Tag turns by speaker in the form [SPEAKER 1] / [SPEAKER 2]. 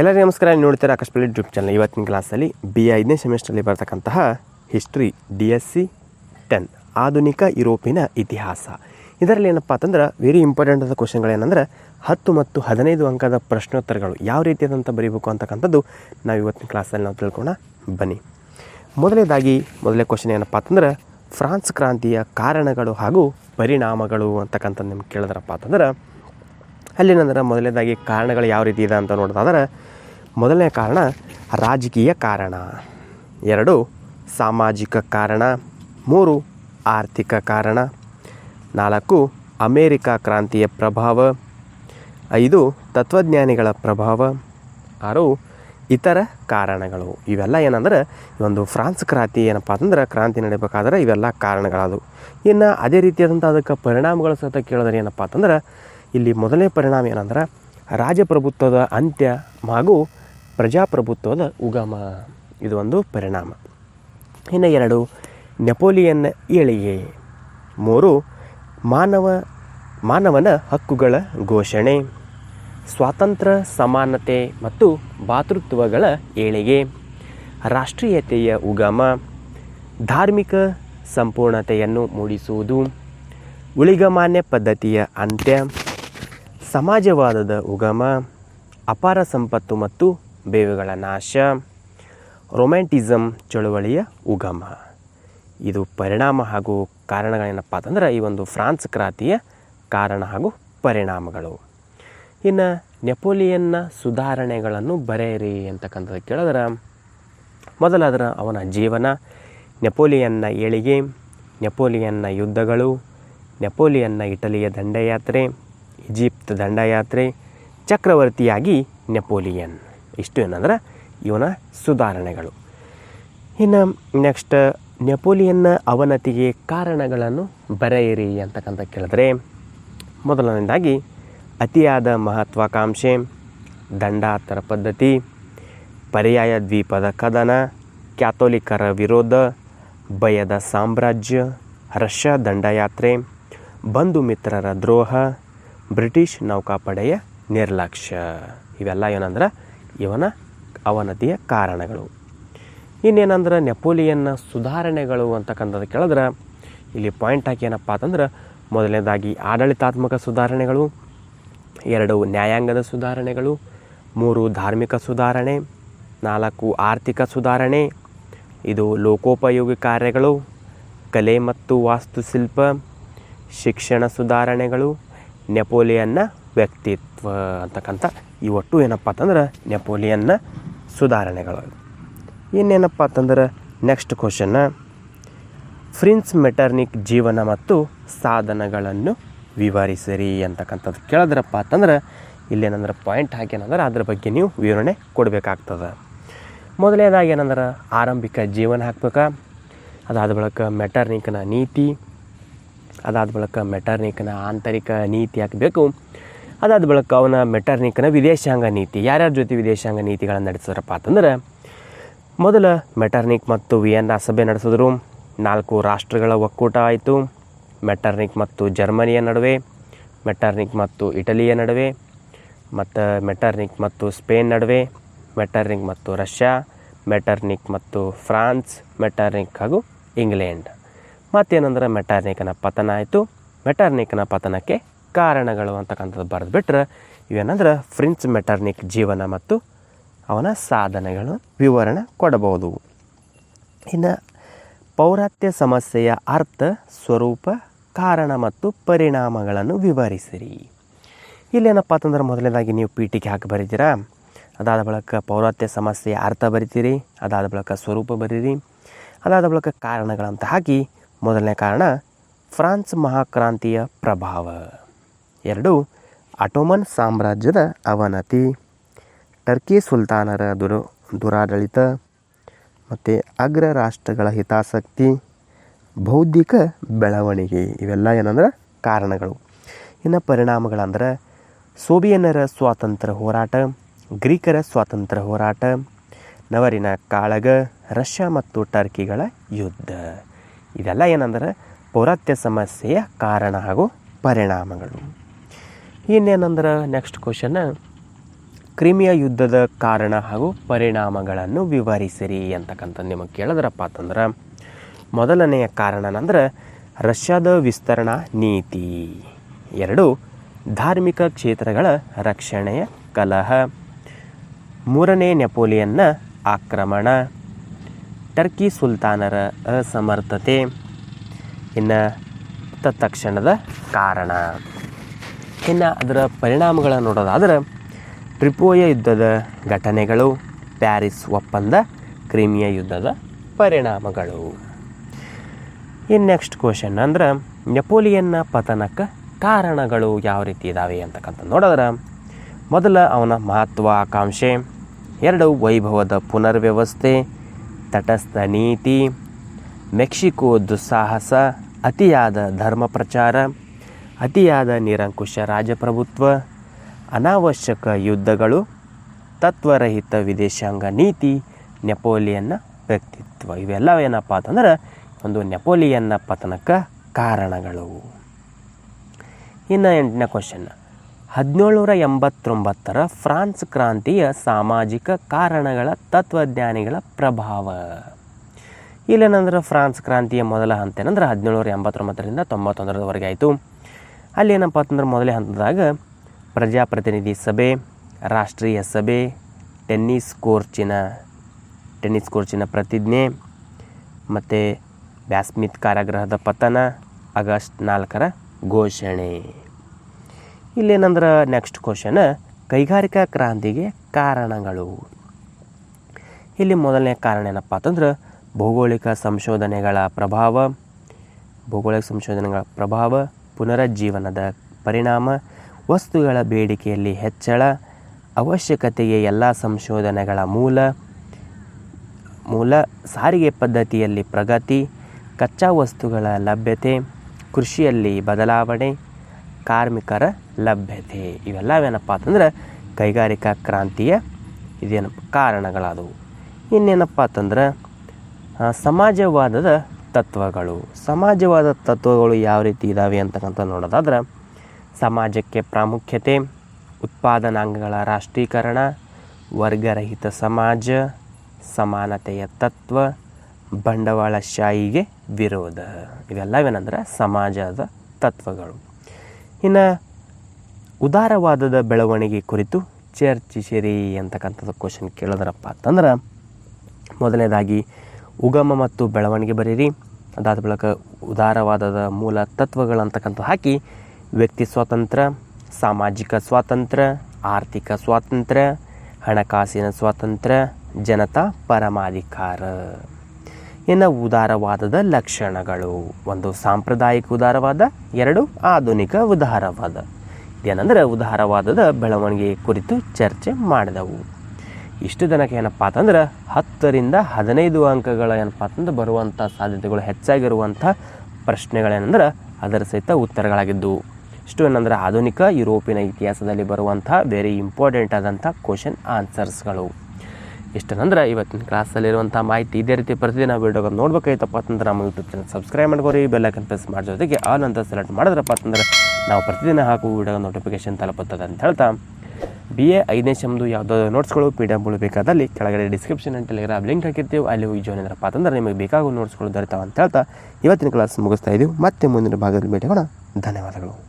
[SPEAKER 1] ಎಲ್ಲರಿಗೂ ನಮಸ್ಕಾರ. ನೋಡ್ತೀರಾ ಆಕಾಶಪಳ್ಳಿ ಯೂಟ್ಯೂಬ್ ಚಾನಲ್ ಇವತ್ತಿನ ಕ್ಲಾಸಲ್ಲಿ ಬಿ ಐದನೇ ಸೆಮಿಸ್ಟ್ರಲ್ಲಿ ಬರ್ತಕ್ಕಂತಹ history D S C ten ಆಧುನಿಕ ಯುರೋಪಿನ ಇತಿಹಾಸ. ಇದರಲ್ಲಿ ಏನಪ್ಪ ಅಂತಂದ್ರೆ ವೆರಿ ಇಂಪಾರ್ಟೆಂಟ್ ಆದ ಕ್ವಶನ್ಗಳೇನೆಂದ್ರೆ ಹತ್ತು ಮತ್ತು ಹದಿನೈದು ಅಂಕದ ಪ್ರಶ್ನೋತ್ತರಗಳು ಯಾವ ರೀತಿಯಾದಂಥ ಬರೀಬೇಕು ಅಂತಕ್ಕಂಥದ್ದು ನಾವು ಇವತ್ತಿನ ಕ್ಲಾಸಲ್ಲಿ ನಾವು ತಿಳ್ಕೊಣ ಬನ್ನಿ. ಮೊದಲನೇದಾಗಿ ಮೊದಲೇ ಕ್ವಶನ್ ಏನಪ್ಪ ಅಂತಂದ್ರೆ ಫ್ರಾನ್ಸ್ ಕ್ರಾಂತಿಯ ಕಾರಣಗಳು ಹಾಗೂ ಪರಿಣಾಮಗಳು ಅಂತಕ್ಕಂಥದ್ದು ನಿಮ್ಗೆ ಕೇಳಿದ್ರಪ್ಪ ಅಂತಂದ್ರೆ, ಅಲ್ಲಿ ಏನಂದ್ರೆ ಮೊದಲನೇದಾಗಿ ಕಾರಣಗಳು ಯಾವ ರೀತಿ ಇದೆ ಅಂತ ನೋಡೋದಾದ್ರೆ ಮೊದಲನೇ ಕಾರಣ ರಾಜಕೀಯ ಕಾರಣ. ಎರಡು, ಸಾಮಾಜಿಕ ಕಾರಣ. ಮೂರು, ಆರ್ಥಿಕ ಕಾರಣ. ನಾಲ್ಕು, ಅಮೇರಿಕಾ ಕ್ರಾಂತಿಯ ಪ್ರಭಾವ. ಐದು, ತತ್ವಜ್ಞಾನಿಗಳ ಪ್ರಭಾವ. ಆರು, ಇತರ ಕಾರಣಗಳು. ಇವೆಲ್ಲ ಏನಂದ್ರೆ, ಒಂದು ಫ್ರಾನ್ಸ್ ಕ್ರಾಂತಿ ಏನಪ್ಪ ಅಂತಂದ್ರೆ, ಕ್ರಾಂತಿ ನಡಿಬೇಕಾದ್ರೆ ಇವೆಲ್ಲ ಕಾರಣಗಳದು ಇನ್ನು ಅದೇ ರೀತಿಯಾದಂಥ ಅದಕ್ಕೆ ಪರಿಣಾಮಗಳು ಸಹಿತ ಕೇಳಿದ್ರೆ ಏನಪ್ಪ ಅಂತಂದ್ರೆ, ಇಲ್ಲಿ ಮೊದಲನೇ ಪರಿಣಾಮ ಏನಂದ್ರೆ, ರಾಜಪ್ರಭುತ್ವದ ಅಂತ್ಯ ಹಾಗೂ ಪ್ರಜಾಪ್ರಭುತ್ವದ ಉಗಮ. ಇದು ಒಂದು ಪರಿಣಾಮ. ಇನ್ನು ಎರಡು, ನೆಪೋಲಿಯನ್ ಏಳಿಗೆ. ಮೂರು, ಮಾನವ, ಮಾನವನ ಹಕ್ಕುಗಳ ಘೋಷಣೆ. ಸ್ವಾತಂತ್ರ್ಯ, ಸಮಾನತೆ ಮತ್ತು ಭಾತೃತ್ವಗಳ ಏಳಿಗೆ. ರಾಷ್ಟ್ರೀಯತೆಯ ಉಗಮ. ಧಾರ್ಮಿಕ ಸಂಪೂರ್ಣತೆಯನ್ನು ಮೂಡಿಸುವುದು. ಉಳಿಗಮಾನ್ಯ ಪದ್ಧತಿಯ ಅಂತ್ಯ. ಸಮಾಜವಾದದ ಉಗಮ. ಅಪಾರ ಸಂಪತ್ತು ಮತ್ತು ಬೇವುಗಳ ನಾಶ ರೊಮ್ಯಾಂಟಿಸಮ್ ಚಳುವಳಿಯ ಉಗಮ. ಇದು ಪರಿಣಾಮ ಹಾಗೂ ಕಾರಣಗಳೇನಪ್ಪ ಅಂತಂದ್ರೆ ಈ ಒಂದು ಫ್ರಾನ್ಸ್ ಕ್ರಾಂತಿಯ ಕಾರಣ ಹಾಗೂ ಪರಿಣಾಮಗಳು. ಇನ್ನು ನೆಪೋಲಿಯನ್ನ ಸುಧಾರಣೆಗಳನ್ನು ಬರೆಯಿರಿ ಅಂತಕ್ಕಂಥದ್ದು ಕೇಳಿದ್ರೆ, ಮೊದಲಾದ್ರೆ ಅವನ ಜೀವನ, ನೆಪೋಲಿಯನ್ನ ಏಳಿಗೆ, ನೆಪೋಲಿಯನ್ನ ಯುದ್ಧಗಳು, ನೆಪೋಲಿಯನ್ನ ಇಟಲಿಯ ದಂಡಯಾತ್ರೆ ಈಜಿಪ್ಟ್ ದಂಡಯಾತ್ರೆ, ಚಕ್ರವರ್ತಿಯಾಗಿ ನೆಪೋಲಿಯನ್. ಇಷ್ಟು ಏನಂದ್ರೆ ಇವನ ಸುಧಾರಣೆಗಳು. ಇನ್ನು ನೆಕ್ಸ್ಟ್ ನೆಪೋಲಿಯನ್ನ ಅವನತಿಗೆ ಕಾರಣಗಳನ್ನು ಬರೆಯಿರಿ ಅಂತಕ್ಕಂಥ ಕೇಳಿದ್ರೆ ಮೊದಲನೇದಾಗಿ ಅತಿಯಾದ ಮಹತ್ವಾಕಾಂಕ್ಷೆ ದಂಡಾತರ ಪದ್ಧತಿ, ಪರ್ಯಾಯ ದ್ವೀಪದ ಕದನ, ಕ್ಯಾಥೋಲಿಕರ ವಿರೋಧ, ಭಯದ ಸಾಮ್ರಾಜ್ಯ, ರಷ್ಯಾ ದಂಡಯಾತ್ರೆ, ಬಂಧು ಮಿತ್ರರ ದ್ರೋಹ, ಬ್ರಿಟಿಷ್ ನೌಕಾಪಡೆಯ ನಿರ್ಲಕ್ಷ್ಯ. ಇವೆಲ್ಲ ಏನಂದ್ರೆ ಇವನ ಅವನತಿಯ ಕಾರಣಗಳು. ಇನ್ನೇನಂದ್ರೆ ನೆಪೋಲಿಯನ್ನ ಸುಧಾರಣೆಗಳು ಅಂತಕ್ಕಂಥದ್ದು ಕೇಳಿದ್ರೆ, ಇಲ್ಲಿ ಪಾಯಿಂಟ್ ಹಾಕಿ ಏನಪ್ಪ ಅಂತಂದ್ರೆ, ಮೊದಲನೇದಾಗಿ ಆಡಳಿತಾತ್ಮಕ ಸುಧಾರಣೆಗಳು, ಎರಡು ನ್ಯಾಯಾಂಗದ ಸುಧಾರಣೆಗಳು, ಮೂರು ಧಾರ್ಮಿಕ ಸುಧಾರಣೆ, ನಾಲ್ಕು ಆರ್ಥಿಕ ಸುಧಾರಣೆ, ಇದು ಲೋಕೋಪಯೋಗಿ ಕಾರ್ಯಗಳು, ಕಲೆ ಮತ್ತು ವಾಸ್ತುಶಿಲ್ಪ, ಶಿಕ್ಷಣ ಸುಧಾರಣೆಗಳು, ನೆಪೋಲಿಯನ್ನ ವ್ಯಕ್ತಿತ್ವ ಅಂತಕ್ಕಂಥ ಈ ಒಟ್ಟು ಏನಪ್ಪ ಅಂತಂದ್ರೆ ನೆಪೋಲಿಯನ್ನ ಸುಧಾರಣೆಗಳು. ಇನ್ನೇನಪ್ಪ ಅಂತಂದ್ರೆ ನೆಕ್ಸ್ಟ್ ಕ್ವಶನ್ನ ಫ್ರಿನ್ಸ್ ಮೆಟರ್ನಿಕ್ ಜೀವನ ಮತ್ತು ಸಾಧನಗಳನ್ನು ವಿವರಿಸಿರಿ ಅಂತಕ್ಕಂಥದ್ದು ಕೇಳಿದ್ರಪ್ಪ ಅಂತಂದ್ರೆ ಇಲ್ಲೇನಂದ್ರೆ ಪಾಯಿಂಟ್ ಹಾಕೇನಂದ್ರೆ ಅದ್ರ ಬಗ್ಗೆ ನೀವು ವಿವರಣೆ ಕೊಡಬೇಕಾಗ್ತದೆ. ಮೊದಲನೇದಾಗಿ ಏನಂದ್ರೆ ಆರಂಭಿಕ ಜೀವನ ಹಾಕ್ಬೇಕಾ? ಅದಾದ ಬಳಿಕ ಮೆಟರ್ನಿಕ್ನ ನೀತಿ, ಅದಾದ ಬಳಿಕ ಮೆಟರ್ನಿಕ್ನ ಆಂತರಿಕ ನೀತಿ ಹಾಕಬೇಕು. ಅದಾದ ಬಳಿಕ ಅವನ ಮೆಟರ್ನಿಕ್ನ ವಿದೇಶಾಂಗ ನೀತಿ, ಯಾರ್ಯಾರ ಜೊತೆ ವಿದೇಶಾಂಗ ನೀತಿಗಳನ್ನು ನಡೆಸಿದ್ರಪ್ಪ ಅಂತಂದ್ರೆ, ಮೊದಲ ಮೆಟರ್ನಿಕ್ ಮತ್ತು ವಿಯನ್ನ ಸಭೆ ನಡೆಸಿದ್ರು. ನಾಲ್ಕು ರಾಷ್ಟ್ರಗಳ ಒಕ್ಕೂಟ ಆಯಿತು. ಮೆಟರ್ನಿಕ್ ಮತ್ತು ಜರ್ಮನಿಯ ನಡುವೆ, ಮೆಟರ್ನಿಕ್ ಮತ್ತು ಇಟಲಿಯ ನಡುವೆ, ಮತ್ತು ಮೆಟರ್ನಿಕ್ ಮತ್ತು ಸ್ಪೇನ್ ನಡುವೆ, ಮೆಟರ್ನಿಕ್ ಮತ್ತು ರಷ್ಯಾ, ಮೆಟರ್ನಿಕ್ ಮತ್ತು ಫ್ರಾನ್ಸ್, ಮೆಟರ್ನಿಕ್ ಹಾಗೂ ಇಂಗ್ಲೆಂಡ್. ಮತ್ತೇನಂದ್ರೆ ಮೆಟರ್ನಿಕ್ನ ಪತನ ಆಯಿತು. ಮೆಟರ್ನಿಕ್ನ ಪತನಕ್ಕೆ ಕಾರಣಗಳು ಅಂತಕ್ಕಂಥದ್ದು ಬರೆದು ಬಿಟ್ರೆ ಇವೇನಂದ್ರೆ ಫ್ರಿನ್ಸ್ ಮೆಟರ್ನಿಕ್ ಜೀವನ ಮತ್ತು ಅವನ ಸಾಧನೆಗಳು ವಿವರಣೆ ಕೊಡಬಹುದು. ಇನ್ನು ಪೌರಾತ್ಯ ಸಮಸ್ಯೆಯ ಅರ್ಥ, ಸ್ವರೂಪ, ಕಾರಣ ಮತ್ತು ಪರಿಣಾಮಗಳನ್ನು ವಿವರಿಸಿರಿ. ಇಲ್ಲೇನಪ್ಪ ಅಂತಂದ್ರೆ ಮೊದಲನೇದಾಗಿ ನೀವು ಪೀಠಿಗೆ ಹಾಕಿ ಬರೀತೀರಾ? ಅದಾದ ಬಳಿಕ ಪೌರಾತ್ಯ ಸಮಸ್ಯೆಯ ಅರ್ಥ ಬರಿತೀರಿ, ಅದಾದ ಬಳಿಕ ಸ್ವರೂಪ ಬರೀರಿ, ಅದಾದ ಬಳಿಕ ಕಾರಣಗಳಂತ ಹಾಕಿ ಮೊದಲನೇ ಕಾರಣ ಫ್ರಾನ್ಸ್ ಮಹಾಕ್ರಾಂತಿಯ ಪ್ರಭಾವ. ಎರಡು ಅಟೋಮನ್ ಸಾಮ್ರಾಜ್ಯದ ಅವನತಿ. ಟರ್ಕಿ ಸುಲ್ತಾನರ ದುರು ದುರಾಡಳಿತ ಮತ್ತು ಅಗ್ರ ರಾಷ್ಟ್ರಗಳ ಹಿತಾಸಕ್ತಿ, ಬೌದ್ಧಿಕ ಬೆಳವಣಿಗೆ ಇವೆಲ್ಲ ಏನಂದ್ರೆ ಕಾರಣಗಳು. ಇನ್ನು ಪರಿಣಾಮಗಳಂದ್ರೆ ಸೋಬಿಯನ್ನರ ಸ್ವಾತಂತ್ರ್ಯ ಹೋರಾಟ, ಗ್ರೀಕರ ಸ್ವಾತಂತ್ರ್ಯ ಹೋರಾಟ, ನವರಿನ ಕಾಳಗ, ರಷ್ಯಾ ಮತ್ತು ಟರ್ಕಿಗಳ ಯುದ್ಧ. ಇದೆಲ್ಲ ಏನಂದ್ರೆ ಪೌರಾತ್ಯ ಸಮಸ್ಯೆಯ ಕಾರಣ ಹಾಗೂ ಪರಿಣಾಮಗಳು. ಇನ್ನೇನಂದ್ರೆ ನೆಕ್ಸ್ಟ್ ಕ್ವಶನ್ ಕ್ರಿಮಿಯ ಯುದ್ಧದ ಕಾರಣ ಹಾಗೂ ಪರಿಣಾಮಗಳನ್ನು ವಿವರಿಸಿರಿ ಅಂತಕ್ಕಂಥ ನಿಮಗೆ ಕೇಳಿದ್ರಪ್ಪ ಅಂತಂದ್ರೆ, ಮೊದಲನೆಯ ಕಾರಣ ಅಂದ್ರೆ ರಷ್ಯಾದ ವಿಸ್ತರಣಾ ನೀತಿ. ಎರಡು, ಧಾರ್ಮಿಕ ಕ್ಷೇತ್ರಗಳ ರಕ್ಷಣೆಯ ಕಲಹ. ಮೂರನೇ, ನೆಪೋಲಿಯನ್ನ ಆಕ್ರಮಣ. ಟರ್ಕಿ ಸುಲ್ತಾನರ ಅಸಮರ್ಥತೆ. ಇನ್ನು, ತತ್ಕ್ಷಣದ ಕಾರಣ. ಇನ್ನು ಅದರ ಪರಿಣಾಮಗಳನ್ನು ನೋಡೋದಾದ್ರೆ ಟ್ರಿಪೋಯ ಯುದ್ಧದ ಘಟನೆಗಳು, ಪ್ಯಾರಿಸ್ ಒಪ್ಪಂದ, ಕ್ರಿಮಿಯ ಯುದ್ಧದ ಪರಿಣಾಮಗಳು. ಇನ್ನು ನೆಕ್ಸ್ಟ್ ಕ್ವಶನ್ ಅಂದ್ರೆ, ನೆಪೋಲಿಯನ್ನ ಪತನಕ್ಕೆ ಕಾರಣಗಳು ಯಾವ ರೀತಿ ಇದ್ದಾವೆ ಅಂತಕ್ಕಂಥ ನೋಡಿದ್ರೆ. ಮೊದಲ ಅವನ ಮಹತ್ವಾಕಾಂಕ್ಷೆ, ಎರಡು ವೈಭವದ ಪುನರ್ವ್ಯವಸ್ಥೆ, ತಟಸ್ಥ ನೀತಿ, ಮೆಕ್ಸಿಕೋ ದುಸ್ಸಾಹಸ, ಅತಿಯಾದ ಧರ್ಮ ಪ್ರಚಾರ ಅತಿಯಾದ ನಿರಂಕುಶ ರಾಜಪ್ರಭುತ್ವ, ಅನಾವಶ್ಯಕ ಯುದ್ಧಗಳು, ತತ್ವರಹಿತ ವಿದೇಶಾಂಗ ನೀತಿ, ನೆಪೋಲಿಯನ್ನ ವ್ಯಕ್ತಿತ್ವ ಇವೆಲ್ಲ ಏನಪ್ಪ ಅಂತಂದ್ರೆ ಒಂದು ನೆಪೋಲಿಯನ್ನ ಪತನಕ್ಕೆ ಕಾರಣಗಳು. ಇನ್ನು ಎಂಟನೇ ಕ್ವಶನ್ ಹದಿನೇಳುನೂರ ಎಂಬತ್ತೊಂಬತ್ತರ ಫ್ರಾನ್ಸ್ ಕ್ರಾಂತಿಯ ಸಾಮಾಜಿಕ ಕಾರಣಗಳ ತತ್ವಜ್ಞಾನಿಗಳ ಪ್ರಭಾವ. ಇಲ್ಲೇನಂದ್ರೆ ಫ್ರಾನ್ಸ್ ಕ್ರಾಂತಿಯ ಮೊದಲ ಹಂತ ಏನಂದ್ರೆ ಹದಿನೇಳುನೂರ ಎಂಬತ್ತೊಂಬತ್ತರಿಂದ ತೊಂಬತ್ತೊಂದರವರೆಗೆ ಆಯಿತು. ಅಲ್ಲಿ ಏನಪ್ಪ ಅಂತಂದ್ರೆ ಮೊದಲೇ ಹಂತದಾಗ ಪ್ರಜಾಪ್ರತಿನಿಧಿ ಸಭೆ, ರಾಷ್ಟ್ರೀಯ ಸಭೆ, ಟೆನ್ನಿಸ್ ಕೋರ್ಚಿನ ಟೆನ್ನಿಸ್ ಕೋರ್ಚಿನ ಪ್ರತಿಜ್ಞೆ, ಮತ್ತು ಬ್ಯಾಸ್ಮಿತ್ ಕಾರಾಗೃಹದ ಪತನ ಆಗಸ್ಟ್ ನಾಲ್ಕರ ಘೋಷಣೆ. ಇಲ್ಲೇನಂದ್ರೆ ನೆಕ್ಸ್ಟ್ ಕ್ವಶನ್ ಕೈಗಾರಿಕಾ ಕ್ರಾಂತಿಗೆ ಕಾರಣಗಳು. ಇಲ್ಲಿ ಮೊದಲನೇ ಕಾರಣ ಏನಪ್ಪ ಅಂತಂದ್ರೆ ಭೌಗೋಳಿಕ ಸಂಶೋಧನೆಗಳ ಪ್ರಭಾವ, ಭೌಗೋಳಿಕ ಸಂಶೋಧನೆಗಳ ಪ್ರಭಾವ ಪುನರುಜ್ಜೀವನದ ಪರಿಣಾಮ ವಸ್ತುಗಳ ಬೇಡಿಕೆಯಲ್ಲಿ ಹೆಚ್ಚಳ ಅವಶ್ಯಕತೆಗೆ ಎಲ್ಲ ಸಂಶೋಧನೆಗಳ ಮೂಲ ಮೂಲ ಸಾರಿಗೆ ಪದ್ಧತಿಯಲ್ಲಿ ಪ್ರಗತಿ, ಕಚ್ಚಾ ವಸ್ತುಗಳ ಲಭ್ಯತೆ, ಕೃಷಿಯಲ್ಲಿ ಬದಲಾವಣೆ, ಕಾರ್ಮಿಕರ ಲಭ್ಯತೆ, ಇವೆಲ್ಲವೇನಪ್ಪ ಅಂತಂದ್ರೆ ಕೈಗಾರಿಕಾ ಕ್ರಾಂತಿಯ ಇದೇನಪ್ಪ ಕಾರಣಗಳಾದವು. ಇನ್ನೇನಪ್ಪ ಅಂತಂದ್ರೆ ಸಮಾಜವಾದದ ತತ್ವಗಳು, ಸಮಾಜವಾದ ತತ್ವಗಳು ಯಾವ ರೀತಿ ಇದ್ದಾವೆ ಅಂತಕ್ಕಂಥ ನೋಡೋದಾದ್ರೆ, ಸಮಾಜಕ್ಕೆ ಪ್ರಾಮುಖ್ಯತೆ, ಉತ್ಪಾದನಾಂಗಗಳ ರಾಷ್ಟ್ರೀಕರಣ, ವರ್ಗರಹಿತ ಸಮಾಜ, ಸಮಾನತೆಯ ತತ್ವ, ಬಂಡವಾಳಶಾಹಿಗೆ ವಿರೋಧ. ಇವೆಲ್ಲವೇನಂದ್ರೆ ಸಮಾಜದ ತತ್ವಗಳು. ಇನ್ನು ಉದಾರವಾದದ ಬೆಳವಣಿಗೆ ಕುರಿತು ಚರ್ಚಿಸಿರಿ ಅಂತಕ್ಕಂಥದ್ದು ಕ್ವಶನ್ ಕೇಳಿದ್ರಪ್ಪ ಅಂತಂದ್ರೆ, ಮೊದಲನೇದಾಗಿ ಉಗಮ ಮತ್ತು ಬೆಳವಣಿಗೆ ಬರೀರಿ ಅದಾದ ಬಳಿಕ ಉದಾರವಾದದ ಮೂಲ ತತ್ವಗಳಂತಕ್ಕಂಥ ಹಾಕಿ, ವ್ಯಕ್ತಿ ಸ್ವಾತಂತ್ರ್ಯ ಸಾಮಾಜಿಕ ಸ್ವಾತಂತ್ರ್ಯ ಆರ್ಥಿಕ ಸ್ವಾತಂತ್ರ್ಯ ಹಣಕಾಸಿನ ಸ್ವಾತಂತ್ರ್ಯ ಜನತಾ ಪರಮಾಧಿಕಾರ. ಇನ್ನು ಉದಾರವಾದದ ಲಕ್ಷಣಗಳು. ಒಂದು ಸಾಂಪ್ರದಾಯಿಕ ಉದಾರವಾದ, ಎರಡು ಆಧುನಿಕ ಉದಾರವಾದ. ಏನಂದರೆ ಉದಾರವಾದದ ಬೆಳವಣಿಗೆ ಕುರಿತು ಚರ್ಚೆ ಮಾಡಿದೆವು. ಇಷ್ಟು ದಿನಕ್ಕೆ ಏನಪ್ಪ ಅಂತಂದ್ರೆ ಹತ್ತರಿಂದ ಹದಿನೈದು ಅಂಕಗಳ ಏನಪ್ಪ ಅಂತಂದ್ರೆ ಬರುವಂಥ ಸಾಧ್ಯತೆಗಳು ಹೆಚ್ಚಾಗಿರುವಂಥ ಪ್ರಶ್ನೆಗಳೇನೆಂದ್ರೆ ಅದರ ಸಹಿತ ಉತ್ತರಗಳಾಗಿದ್ದು. ಇಷ್ಟು ಏನಂದ್ರೆ ಆಧುನಿಕ ಯುರೋಪಿನ ಇತಿಹಾಸದಲ್ಲಿ ಬರುವಂಥ ವೆರಿ ಇಂಪಾರ್ಟೆಂಟ್ ಆದಂಥ ಕ್ವಶನ್ ಆನ್ಸರ್ಸ್ಗಳು ಇಷ್ಟನಂದ್ರೆ ಇವತ್ತಿನ ಕ್ಲಾಸಲ್ಲಿರುವಂಥ ಮಾಹಿತಿ ಇದೇ ರೀತಿ ಪ್ರತಿದಿನ ವೀಡಿಯೋಗಳು ನೋಡ್ಬೇಕಾಯ್ತಪ್ಪ ಅಂತಂದ್ರೆ ನಮ್ಮ ಯೂಟ್ಯೂಬ್ ಚಾನಲ್ ಸಬ್ಸ್ಕ್ರೈಬ್ ಮಾಡ್ಕೋರಿ ಬೆಲ್ಲೈಕನ್ ಪ್ರೆಸ್ ಮಾಡೋ ಜೊತೆಗೆ ಆಲ್ ಸೆಲೆಕ್ಟ್ ಮಾಡಿದ್ರಪ್ಪ ಅಂತಂದ್ರೆ ನಾವು ಪ್ರತಿದಿನ ಹಾಕುವ ವೀಡಿಯೋ ನೋಟಿಫಿಕೇಶನ್ ತಲುಪುತ್ತದೆ ಅಂತ ಹೇಳ್ತಾ. ಬಿ ಎ ಐದನೇ ಶಮ್ದು ಯಾವುದೋ ನೋಟ್ಸ್ಗಳು ಪಿ ಡಿ ಎಫ್ಗಳು ಬೇಕಾದಲ್ಲಿ ಕೆಳಗಡೆ ಡಿಸ್ಕ್ರಿಪ್ಷನ್ ಆ್ಯಂಡ್ ಟೆಲಿಗ್ರಾಮ್ ಲಿಂಕ್ ಹಾಕಿರ್ತೀವಿ. ಅಲ್ಲಿ ಹೋಗಿ ಜಾಯ್ನ್ ಇದ್ರಪ್ಪ ಅಂತಂದ್ರೆ ನಿಮಗೆ ಬೇಕಾಗುವ ನೋಟ್ಸ್ಗಳು ದೊರೆತಾವ ಅಂತ ಹೇಳ್ತಾ, ಇವತ್ತಿನ ಕ್ಲಾಸ್ ಮುಗಿಸ್ತಾ ಇದ್ದೀವಿ ಮತ್ತೆ ಮುಂದಿನ ಭಾಗದಲ್ಲಿ ಭೇಟಿಯಾಗೋಣ. ಧನ್ಯವಾದಗಳು.